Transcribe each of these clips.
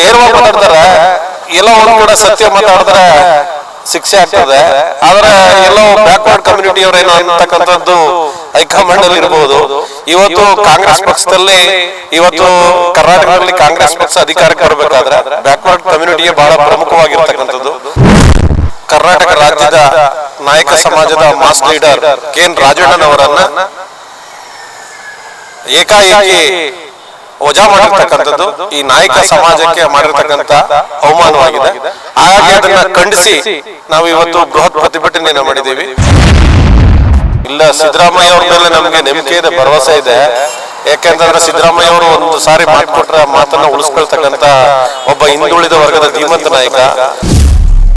ನೇರವಾಗಿ ಮಾತಾಡ್ತಾರ. ಎಲ್ಲ ಒಂದು ಕೂಡ ಸತ್ಯ ಮಾತಾಡಿದ್ರ ಶಿಕ್ಷೆ ಆಗ್ತದೆ. ಆದ್ರೆ ಎಲ್ಲೋ ಬ್ಯಾಕ್ವರ್ಡ್ ಕಮ್ಯುನಿಟಿ ಅವರೇನು ಅಂತಕ್ಕಂಥದ್ದು ಹೈಕಮಾಂಡ್ ಅಲ್ಲಿ ಇರಬಹುದು ಇವತ್ತು ಕಾಂಗ್ರೆಸ್ ಪಕ್ಷದಲ್ಲಿ, ಇವತ್ತು ಕರ್ನಾಟಕದಲ್ಲಿ ಕಾಂಗ್ರೆಸ್ ಪಕ್ಷ ಅಧಿಕಾರಕ್ಕೆ ಬರಬೇಕಾದ್ರೆ ಬ್ಯಾಕ್ವರ್ಡ್ ಕಮ್ಯುನಿಟಿಗೆ ಬಹಳ ಪ್ರಮುಖವಾಗಿರ್ತಕ್ಕಂಥದ್ದು. ಕರ್ನಾಟಕ ರಾಜ್ಯದ ನಾಯಕ ಸಮಾಜದ ಮಾಸ್ ಲೀಡರ್ ಕೆ ಎನ್ ರಾಜಣ್ಣನವರನ್ನ ಏಕಾಏಕಿ ವಜಾ ಮಾಡಿರ್ತಕ್ಕಂಥದ್ದು ಈ ನಾಯಕ ಸಮಾಜಕ್ಕೆ ಮಾಡಿರ್ತಕ್ಕಂಥ ಅವಮಾನವಾಗಿದೆ. ಹಾಗಾಗಿ ಅದನ್ನ ಖಂಡಿಸಿ ನಾವು ಇವತ್ತು ಬೃಹತ್ ಪ್ರತಿಭಟನೆಯನ್ನು ಮಾಡಿದ್ದೀವಿ. ಇಲ್ಲ ಸಿದ್ದರಾಮಯ್ಯ ಅವ್ರ ಮೇಲೆ ನಮಗೆ ನಂಬಿಕೆ ಇದೆ ಭರವಸೆ ಇದೆ. ಯಾಕೆಂದ್ರೆ ಸಿದ್ದರಾಮಯ್ಯ ಅವರು ಒಂದು ಸಾರಿ ಮಾತು ಕೊಟ್ಟರೆ ಮಾತನ್ನ ಉಳಿಸ್ಕೊಳ್ತಕ್ಕಂತ ಒಬ್ಬ ಹಿಂದುಳಿದ ವರ್ಗದ ಧೀಮಂತ ನಾಯಕ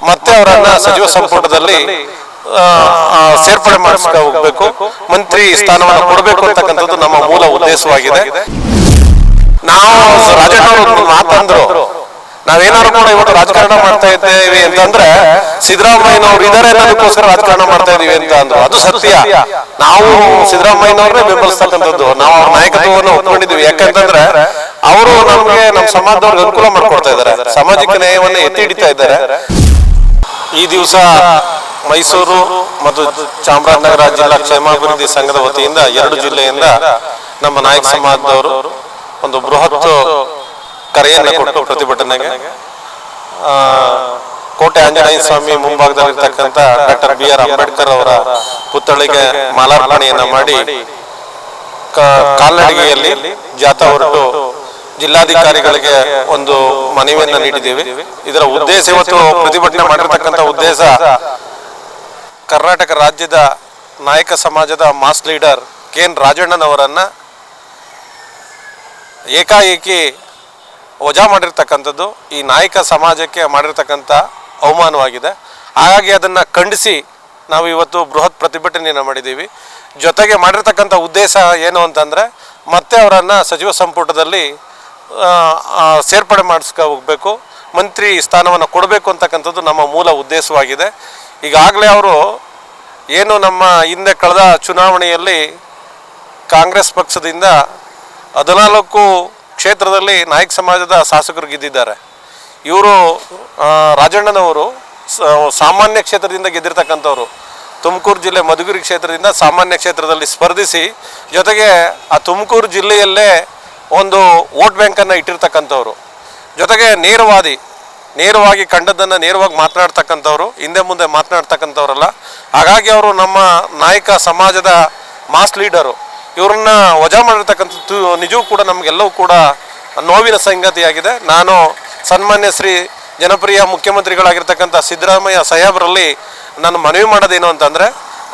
ಮತ್ತೆ ಅವರನ್ನ ಸಚಿವ ಸಂಪುಟದಲ್ಲಿ ಸೇರ್ಪಡೆ ಮಾಡಿಸ್ತಾ ಹೋಗ್ಬೇಕು. ಮಂತ್ರಿ ಸ್ಥಾನವನ್ನು ಕೊಡಬೇಕು ಅಂತಕ್ಕಂಥದ್ದು ನಮ್ಮ ಮೂಲ ಉದ್ದೇಶವಾಗಿದೆ. ನಾವು ರಾಜಕಾರಣ ಮಾತಂದ್ರು. ನಾವೇನಾದ್ರು ಕೂಡ ಇವತ್ತು ರಾಜಕಾರಣ ಮಾಡ್ತಾ ಇದ್ದೇವೆ ಅಂತಂದ್ರೆ ಸಿದ್ದರಾಮಯ್ಯನವ್ರು ಇದಾರೆ ಅನ್ನೋದಕ್ಕೋಸ್ಕರ ರಾಜಕಾರಣ ಮಾಡ್ತಾ ಇದೀವಿ ಅಂತ ಅಂದ್ರು. ಅದು ಸತ್ಯ. ನಾವು ಸಿದ್ದರಾಮಯ್ಯನವ್ರನ್ನೇ ಬೆಂಬಲಿಸ್ತಕ್ಕಂಥದ್ದು. ನಾವು ಅವ್ರ ನಾಯಕತ್ವವನ್ನು ಒಪ್ಕೊಂಡಿದೀವಿ ಯಾಕಂತಂದ್ರೆ ಅವರು ನಮ್ಗೆ ನಮ್ಮ ಸಮಾಜದವ್ರಿಗೆ ಅನುಕೂಲ ಮಾಡ್ಕೊಡ್ತಾ ಇದ್ದಾರೆ. ಸಾಮಾಜಿಕ ನ್ಯಾಯವನ್ನ ಎತ್ತಿ ಹಿಡಿತಾ ಇದ್ದಾರೆ. ಈ ದಿವಸ ಮೈಸೂರು ಮತ್ತು ಚಾಮರಾಜನಗರ ಜಿಲ್ಲಾ ಕ್ಷೇಮಾಭಿವೃದ್ಧಿ ಸಂಘದ ವತಿಯಿಂದ ಎರಡು ಜಿಲ್ಲೆಯಿಂದ ನಮ್ಮ ನಾಯಕ ಸಮಾಜದವರು ಒಂದು ಬೃಹತ್ ಕರೆಯನ್ನು ಕೊಟ್ಟು ಪ್ರತಿಭಟನೆಗೆ ಕೋಟೆ ಆಂಜನೇಯ ಸ್ವಾಮಿ ಮುಂಭಾಗದಲ್ಲಿರ್ತಕ್ಕಂಥ ಡಾಕ್ಟರ್ ಬಿ ಆರ್ ಅಂಬೇಡ್ಕರ್ ಅವರ ಪುತ್ಥಳಿಗೆ ಮಾಲಾರ್ಪಣೆಯನ್ನ ಮಾಡಿ ಕಾಲ್ನಡಿಗೆಯಲ್ಲಿ ಜಾಥಾ ಹೊರಟು ಜಿಲ್ಲಾಧಿಕಾರಿಗಳಿಗೆ ಒಂದು ಮನವಿಯನ್ನ ನೀಡಿದ್ದೇವೆ. ಇದರ ಉದ್ದೇಶ ಇವತ್ತು ಪ್ರತಿಭಟನೆ ಮಾಡಿರ್ತಕ್ಕಂಥ ಉದ್ದೇಶ ಕರ್ನಾಟಕ ರಾಜ್ಯದ ನಾಯಕ ಸಮಾಜದ ಮಾಸ್ ಲೀಡರ್ ಕೆ ಎನ್ ರಾಜಣ್ಣನವರನ್ನ ಏಕಾಏಕಿ ವಜಾ ಮಾಡಿರ್ತಕ್ಕಂಥದ್ದು, ಈ ನಾಯಕ ಸಮಾಜಕ್ಕೆ ಮಾಡಿರ್ತಕ್ಕಂಥ ಅವಮಾನವಾಗಿದೆ. ಹಾಗಾಗಿ ಅದನ್ನು ಖಂಡಿಸಿ ನಾವು ಇವತ್ತು ಬೃಹತ್ ಪ್ರತಿಭಟನೆಯನ್ನು ಮಾಡಿದ್ದೀವಿ. ಜೊತೆಗೆ ಮಾಡಿರ್ತಕ್ಕಂಥ ಉದ್ದೇಶ ಏನು ಅಂತಂದರೆ, ಮತ್ತೆ ಅವರನ್ನು ಸಚಿವ ಸಂಪುಟದಲ್ಲಿ ಸೇರ್ಪಡೆ ಮಾಡಿಸ್ಕೊ ಹೋಗಬೇಕು, ಮಂತ್ರಿ ಸ್ಥಾನವನ್ನು ಕೊಡಬೇಕು ಅಂತಕ್ಕಂಥದ್ದು ನಮ್ಮ ಮೂಲ ಉದ್ದೇಶವಾಗಿದೆ. ಈಗಾಗಲೇ ಅವರು ಏನು ನಮ್ಮ ಹಿಂದೆ ಕಳೆದ ಚುನಾವಣೆಯಲ್ಲಿ ಕಾಂಗ್ರೆಸ್ ಪಕ್ಷದಿಂದ ಹದಿನಾಲ್ಕು ಕ್ಷೇತ್ರದಲ್ಲಿ ನಾಯಕ್ ಸಮಾಜದ ಶಾಸಕರು ಗೆದ್ದಿದ್ದಾರೆ. ಇವರು ರಾಜಣ್ಣನವರು ಸಾಮಾನ್ಯ ಕ್ಷೇತ್ರದಿಂದ ಗೆದ್ದಿರ್ತಕ್ಕಂಥವ್ರು. ತುಮಕೂರು ಜಿಲ್ಲೆ ಮಧುಗಿರಿ ಕ್ಷೇತ್ರದಿಂದ ಸಾಮಾನ್ಯ ಕ್ಷೇತ್ರದಲ್ಲಿ ಸ್ಪರ್ಧಿಸಿ, ಜೊತೆಗೆ ಆ ತುಮಕೂರು ಜಿಲ್ಲೆಯಲ್ಲೇ ಒಂದು ವೋಟ್ ಬ್ಯಾಂಕನ್ನು ಇಟ್ಟಿರ್ತಕ್ಕಂಥವ್ರು. ಜೊತೆಗೆ ನೇರವಾದಿ, ನೇರವಾಗಿ ಕಂಡದ್ದನ್ನು ನೇರವಾಗಿ ಮಾತನಾಡ್ತಕ್ಕಂಥವ್ರು, ಹಿಂದೆ ಮುಂದೆ ಮಾತನಾಡ್ತಕ್ಕಂಥವ್ರಲ್ಲ. ಹಾಗಾಗಿ ಅವರು ನಮ್ಮ ನಾಯಕ ಸಮಾಜದ ಮಾಸ್ ಲೀಡರು. ಇವ್ರನ್ನ ವಜಾ ಮಾಡಿರ್ತಕ್ಕಂಥದ್ದು ನಿಜವೂ ಕೂಡ ನಮಗೆಲ್ಲವೂ ಕೂಡ ನೋವಿನ ಸಂಗತಿಯಾಗಿದೆ. ನಾನು ಸನ್ಮಾನ್ಯ ಶ್ರೀ ಜನಪ್ರಿಯ ಮುಖ್ಯಮಂತ್ರಿಗಳಾಗಿರ್ತಕ್ಕಂಥ ಸಿದ್ದರಾಮಯ್ಯ ಸಾಹೇಬರಲ್ಲಿ ನಾನು ಮನವಿ ಮಾಡೋದೇನು ಅಂತಂದರೆ,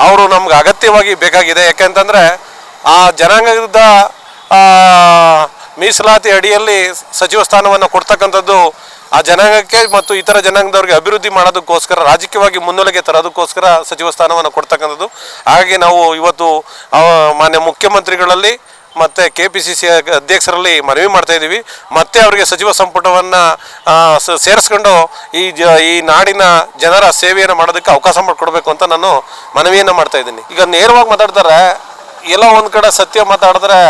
ಅವರು ನಮ್ಗೆ ಅಗತ್ಯವಾಗಿ ಬೇಕಾಗಿದೆ. ಯಾಕೆಂತಂದರೆ, ಆ ಜನಾಂಗದ ಮೀಸಲಾತಿ ಅಡಿಯಲ್ಲಿ ಸಚಿವ ಸ್ಥಾನವನ್ನು ಕೊಡ್ತಕ್ಕಂಥದ್ದು ಆ ಜನಾಂಗಕ್ಕೆ ಮತ್ತು ಇತರ ಜನಾಂಗದವ್ರಿಗೆ ಅಭಿವೃದ್ಧಿ ಮಾಡೋದಕ್ಕೋಸ್ಕರ, ರಾಜಕೀಯವಾಗಿ ಮುನ್ನೆಲೆಗೆ ತರೋದಕ್ಕೋಸ್ಕರ ಸಚಿವ ಸ್ಥಾನವನ್ನು ಕೊಡ್ತಕ್ಕಂಥದ್ದು. ಹಾಗಾಗಿ ನಾವು ಇವತ್ತು ಮಾನ್ಯ ಮುಖ್ಯಮಂತ್ರಿಗಳಲ್ಲಿ ಮತ್ತು ಕೆ ಪಿ ಸಿ ಸಿ ಅಧ್ಯಕ್ಷರಲ್ಲಿ ಮನವಿ ಮಾಡ್ತಾ ಇದ್ದೀವಿ. ಮತ್ತೆ ಅವರಿಗೆ ಸಚಿವ ಸಂಪುಟವನ್ನು ಸೇರಿಸ್ಕೊಂಡು ಈ ಜ, ಈ ನಾಡಿನ ಜನರ ಸೇವೆಯನ್ನು ಮಾಡೋದಕ್ಕೆ ಅವಕಾಶ ಮಾಡಿಕೊಡ್ಬೇಕು ಅಂತ ನಾನು ಮನವಿಯನ್ನು ಮಾಡ್ತಾ ಇದ್ದೀನಿ. ಈಗ ನೇರವಾಗಿ ಮಾತಾಡ್ತಾರೆ, ಎಲ್ಲ ಒಂದು ಕಡೆ ಸತ್ಯ ಮಾತಾಡಿದ್ರೆ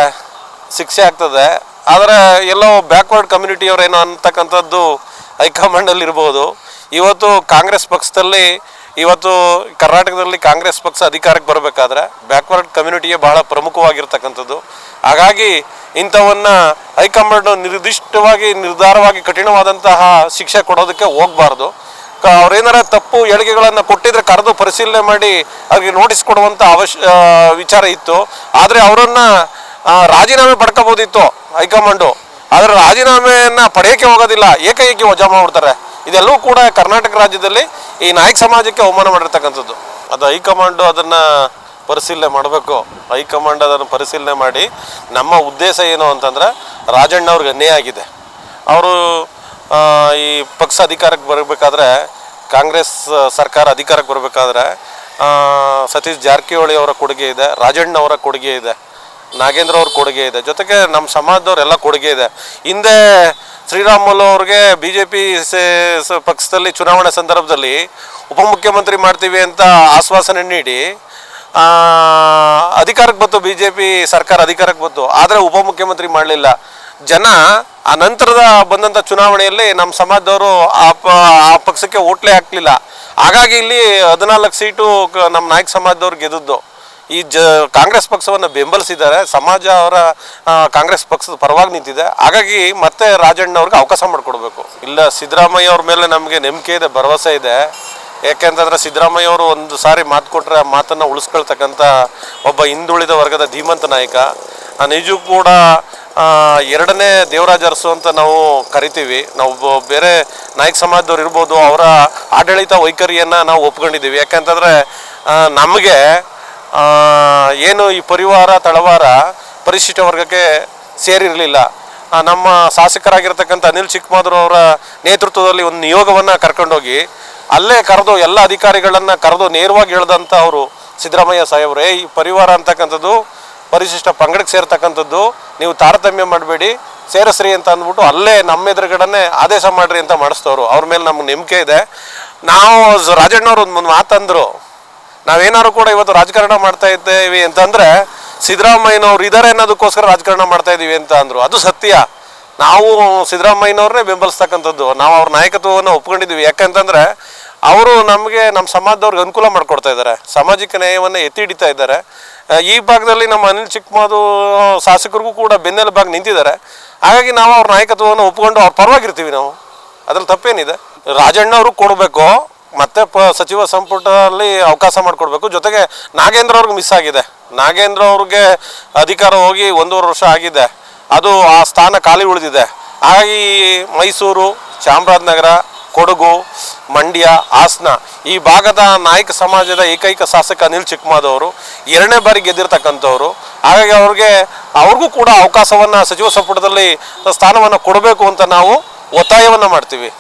ಶಿಕ್ಷೆ ಆಗ್ತದೆ. ಆದರೆ ಎಲ್ಲೋ ಬ್ಯಾಕ್ವರ್ಡ್ ಕಮ್ಯುನಿಟಿಯವರೇನೋ ಅಂತಕ್ಕಂಥದ್ದು ಹೈಕಮಾಂಡಲ್ಲಿ ಇರ್ಬೋದು. ಇವತ್ತು ಕಾಂಗ್ರೆಸ್ ಪಕ್ಷದಲ್ಲಿ, ಇವತ್ತು ಕರ್ನಾಟಕದಲ್ಲಿ ಕಾಂಗ್ರೆಸ್ ಪಕ್ಷ ಅಧಿಕಾರಕ್ಕೆ ಬರಬೇಕಾದ್ರೆ ಬ್ಯಾಕ್ವರ್ಡ್ ಕಮ್ಯುನಿಟಿಗೆ ಬಹಳ ಪ್ರಮುಖವಾಗಿರ್ತಕ್ಕಂಥದ್ದು. ಹಾಗಾಗಿ ಇಂಥವನ್ನ ಹೈಕಮಾಂಡ್ ನಿರ್ದಿಷ್ಟವಾಗಿ, ನಿರ್ಧಾರವಾಗಿ, ಕಠಿಣವಾದಂತಹ ಶಿಕ್ಷೆ ಕೊಡೋದಕ್ಕೆ ಹೋಗಬಾರ್ದು. ಅವ್ರೇನಾರ ತಪ್ಪು ಹೇಳಿಕೆಗಳನ್ನು ಕೊಟ್ಟಿದ್ರೆ ಕರೆದು ಪರಿಶೀಲನೆ ಮಾಡಿ ಅವ್ರಿಗೆ ನೋಟಿಸ್ ಕೊಡುವಂಥ ಅವಶ್ಯ ವಿಚಾರ ಇತ್ತು. ಆದರೆ ಅವರನ್ನ ರಾಜೀನಾಮೆ ಪಡ್ಕೋಬೋದಿತ್ತು ಹೈಕಮಾಂಡು. ಆದರೆ ರಾಜೀನಾಮೆಯನ್ನ ಪಡೆಯಕ್ಕೆ ಹೋಗೋದಿಲ್ಲ. ಏಕೈಕಿ ವಜಾ ಮಾಡ್ಬಿಡ್ತಾರೆ. ಇದೆಲ್ಲವೂ ಕೂಡ ಕರ್ನಾಟಕ ರಾಜ್ಯದಲ್ಲಿ ಈ ನಾಯಕ ಸಮಾಜಕ್ಕೆ ಅವಮಾನ ಮಾಡಿರ್ತಕ್ಕಂಥದ್ದು. ಅದು ಹೈಕಮಾಂಡು ಅದನ್ನ ಪರಿಶೀಲನೆ ಮಾಡಬೇಕು. ಹೈಕಮಾಂಡ್ ಅದನ್ನು ಪರಿಶೀಲನೆ ಮಾಡಿ ನಮ್ಮ ಉದ್ದೇಶ ಏನು ಅಂತಂದ್ರೆ ರಾಜಣ್ಣ ಅವ್ರಿಗೆ ಅನ್ಯಾಯ ಆಗಿದೆ. ಅವರು ಈ ಪಕ್ಷ ಅಧಿಕಾರಕ್ಕೆ ಬರಬೇಕಾದ್ರೆ ಕಾಂಗ್ರೆಸ್ ಸರ್ಕಾರ ಅಧಿಕಾರಕ್ಕೆ ಬರಬೇಕಾದ್ರೆ ಸತೀಶ್ ಜಾರಕಿಹೊಳಿ ಅವರ ಕೊಡುಗೆ ಇದೆ, ರಾಜಣ್ಣ ಅವರ ಕೊಡುಗೆ ಇದೆ. ನಾಗೇಂದ್ರ ಅವ್ರ ಕೊಡುಗೆ ಇದೆ. ಜೊತೆಗೆ ನಮ್ಮ ಸಮಾಜದವ್ರೆಲ್ಲ ಕೊಡುಗೆ ಇದೆ. ಹಿಂದೆ ಶ್ರೀರಾಮುಲು ಅವ್ರಿಗೆ ಬಿ ಜೆ ಪಿ ಪಕ್ಷದಲ್ಲಿ ಚುನಾವಣೆ ಸಂದರ್ಭದಲ್ಲಿ ಉಪಮುಖ್ಯಮಂತ್ರಿ ಮಾಡ್ತೀವಿ ಅಂತ ಆಶ್ವಾಸನೆ ನೀಡಿ ಅಧಿಕಾರಕ್ಕೆ ಬಂತು ಬಿ ಜೆ ಪಿ ಸರ್ಕಾರ ಅಧಿಕಾರಕ್ಕೆ ಬಂತು. ಆದರೆ ಉಪಮುಖ್ಯಮಂತ್ರಿ ಮಾಡಲಿಲ್ಲ. ಜನ ಆ ನಂತರದ ಬಂದಂಥ ಚುನಾವಣೆಯಲ್ಲಿ ನಮ್ಮ ಸಮಾಜದವರು ಆ ಪಕ್ಷಕ್ಕೆ ಓಟ್ಲೇ ಹಾಕಲಿಲ್ಲ. ಹಾಗಾಗಿ ಇಲ್ಲಿ ಹದಿನಾಲ್ಕು ಸೀಟು ನಮ್ಮ ನಾಯಕ ಸಮಾಜದವ್ರು ಗೆದ್ದದ್ದು. ಈ ಜ ಕಾಂಗ್ರೆಸ್ ಪಕ್ಷವನ್ನು ಬೆಂಬಲಿಸಿದ್ದಾರೆ, ಸಮಾಜ ಅವರ ಕಾಂಗ್ರೆಸ್ ಪಕ್ಷದ ಪರವಾಗಿ ನಿಂತಿದೆ. ಹಾಗಾಗಿ ಮತ್ತೆ ರಾಜಣ್ಣ ಅವ್ರಿಗೆ ಅವಕಾಶ ಮಾಡಿಕೊಡ್ಬೇಕು. ಇಲ್ಲ, ಸಿದ್ದರಾಮಯ್ಯ ಅವ್ರ ಮೇಲೆ ನಮಗೆ ನಂಬಿಕೆ ಇದೆ, ಭರವಸೆ ಇದೆ. ಯಾಕೆಂತಂದ್ರೆ ಸಿದ್ದರಾಮಯ್ಯ ಅವರು ಒಂದು ಸಾರಿ ಮಾತು ಕೊಟ್ಟರೆ ಆ ಮಾತನ್ನು ಉಳಿಸ್ಕೊಳ್ತಕ್ಕಂಥ ಒಬ್ಬ ಹಿಂದುಳಿದ ವರ್ಗದ ಧೀಮಂತ ನಾಯಕ. ನಿಜೂ ಕೂಡ ಎರಡನೇ ದೇವರಾಜ ಅರಸು ಅಂತ ನಾವು ಕರಿತೀವಿ. ನಾವು ಬೇರೆ ನಾಯಕ ಸಮಾಜದವ್ರು ಇರ್ಬೋದು, ಅವರ ಆಡಳಿತ ವೈಖರಿಯನ್ನು ನಾವು ಒಪ್ಕೊಂಡಿದ್ದೀವಿ. ಯಾಕೆಂತಂದರೆ ನಮಗೆ ಏನು ಈ ಪರಿವಾರ, ತಳವಾರ ಪರಿಶಿಷ್ಟ ವರ್ಗಕ್ಕೆ ಸೇರಿರಲಿಲ್ಲ. ನಮ್ಮ ಶಾಸಕರಾಗಿರ್ತಕ್ಕಂಥ ಅನಿಲ್ ಚಿಕ್ಕಮಾದ್ರು ಅವರ ನೇತೃತ್ವದಲ್ಲಿ ಒಂದು ನಿಯೋಗವನ್ನು ಕರ್ಕೊಂಡೋಗಿ, ಅಲ್ಲೇ ಕರೆದು ಎಲ್ಲ ಅಧಿಕಾರಿಗಳನ್ನು ಕರೆದು ನೇರವಾಗಿ ಹೇಳ್ದಂಥ ಅವರು ಸಿದ್ದರಾಮಯ್ಯ ಸಾಹೇಬ್ರೆ, ಈ ಪರಿವಾರ ಅಂತಕ್ಕಂಥದ್ದು ಪರಿಶಿಷ್ಟ ಪಂಗಡಕ್ಕೆ ಸೇರ್ತಕ್ಕಂಥದ್ದು ನೀವು ತಾರತಮ್ಯ ಮಾಡಬೇಡಿ, ಸೇರಿಸ್ರಿ ಅಂತ ಅಂದ್ಬಿಟ್ಟು ಅಲ್ಲೇ ನಮ್ಮ ಎದುರುಗಡೆ ಆದೇಶ ಮಾಡ್ರಿ ಅಂತ ಮಾಡಿಸ್ತವ್ರು. ಅವ್ರ ಮೇಲೆ ನಮ್ಗೆ ನಂಬಿಕೆ ಇದೆ. ನಾವು ರಾಜಣ್ಣವ್ರು ಒಂದು ಮಾತಂದ್ರು ನಾವೇನಾದ್ರು ಕೂಡ ಇವತ್ತು ರಾಜಕಾರಣ ಮಾಡ್ತಾ ಇದ್ದೇವೆ ಅಂತಂದ್ರೆ ಸಿದ್ದರಾಮಯ್ಯನವ್ರು ಇದಾರೆ ಅನ್ನೋದಕ್ಕೋಸ್ಕರ ರಾಜಕಾರಣ ಮಾಡ್ತಾ ಇದ್ದೀವಿ ಅಂತ ಅಂದ್ರು. ಅದು ಸತ್ಯ. ನಾವು ಸಿದ್ದರಾಮಯ್ಯನವ್ರನ್ನೇ ಬೆಂಬಲಿಸ್ತಕ್ಕಂಥದ್ದು. ನಾವು ಅವ್ರ ನಾಯಕತ್ವವನ್ನು ಒಪ್ಕೊಂಡಿದ್ದೀವಿ. ಯಾಕಂತಂದ್ರೆ ಅವರು ನಮಗೆ ನಮ್ಮ ಸಮಾಜದವ್ರಿಗೆ ಅನುಕೂಲ ಮಾಡಿಕೊಡ್ತಾ ಇದ್ದಾರೆ. ಸಾಮಾಜಿಕ ನ್ಯಾಯವನ್ನು ಎತ್ತಿ ಹಿಡಿತಾ ಇದ್ದಾರೆ. ಈ ಭಾಗದಲ್ಲಿ ನಮ್ಮ ಅನಿಲ್ ಚಿಕ್ಕಮಾದು ಶಾಸಕರಿಗೂ ಕೂಡ ಬೆನ್ನೆಲುಬಾಗಿ ನಿಂತಿದ್ದಾರೆ. ಹಾಗಾಗಿ ನಾವು ಅವ್ರ ನಾಯಕತ್ವವನ್ನು ಒಪ್ಕೊಂಡು ಅವ್ರ ಪರವಾಗಿರ್ತೀವಿ ನಾವು. ಅದ್ರಲ್ಲಿ ತಪ್ಪೇನಿದೆ. ರಾಜಣ್ಣ ಅವ್ರಿಗೆ ಕೊಡಬೇಕು ಮತ್ತೆ ಸಚಿವ ಸಂಪುಟದಲ್ಲಿ ಅವಕಾಶ ಮಾಡಿಕೊಡ್ಬೇಕು. ಜೊತೆಗೆ ನಾಗೇಂದ್ರ ಅವ್ರಿಗೆ ಮಿಸ್ ಆಗಿದೆ. ನಾಗೇಂದ್ರ ಅವ್ರಿಗೆ ಅಧಿಕಾರ ಹೋಗಿ ಒಂದೂವರೆ ವರ್ಷ ಆಗಿದೆ. ಅದು ಆ ಸ್ಥಾನ ಖಾಲಿ ಉಳಿದಿದೆ. ಹಾಗಾಗಿ ಮೈಸೂರು, ಚಾಮರಾಜನಗರ, ಕೊಡಗು, ಮಂಡ್ಯ, ಹಾಸನ ಈ ಭಾಗದ ನಾಯಕ ಸಮಾಜದ ಏಕೈಕ ಶಾಸಕ ಅನಿಲ್ ಚಿಕ್ಕಮಾದವರು ಎರಡನೇ ಬಾರಿ ಗೆದ್ದಿರ್ತಕ್ಕಂಥವ್ರು. ಹಾಗಾಗಿ ಅವ್ರಿಗೆ ಅವ್ರಿಗೂ ಕೂಡ ಅವಕಾಶವನ್ನು ಸಚಿವ ಸಂಪುಟದಲ್ಲಿ ಸ್ಥಾನವನ್ನು ಕೊಡಬೇಕು ಅಂತ ನಾವು ಒತ್ತಾಯವನ್ನು ಮಾಡ್ತೀವಿ.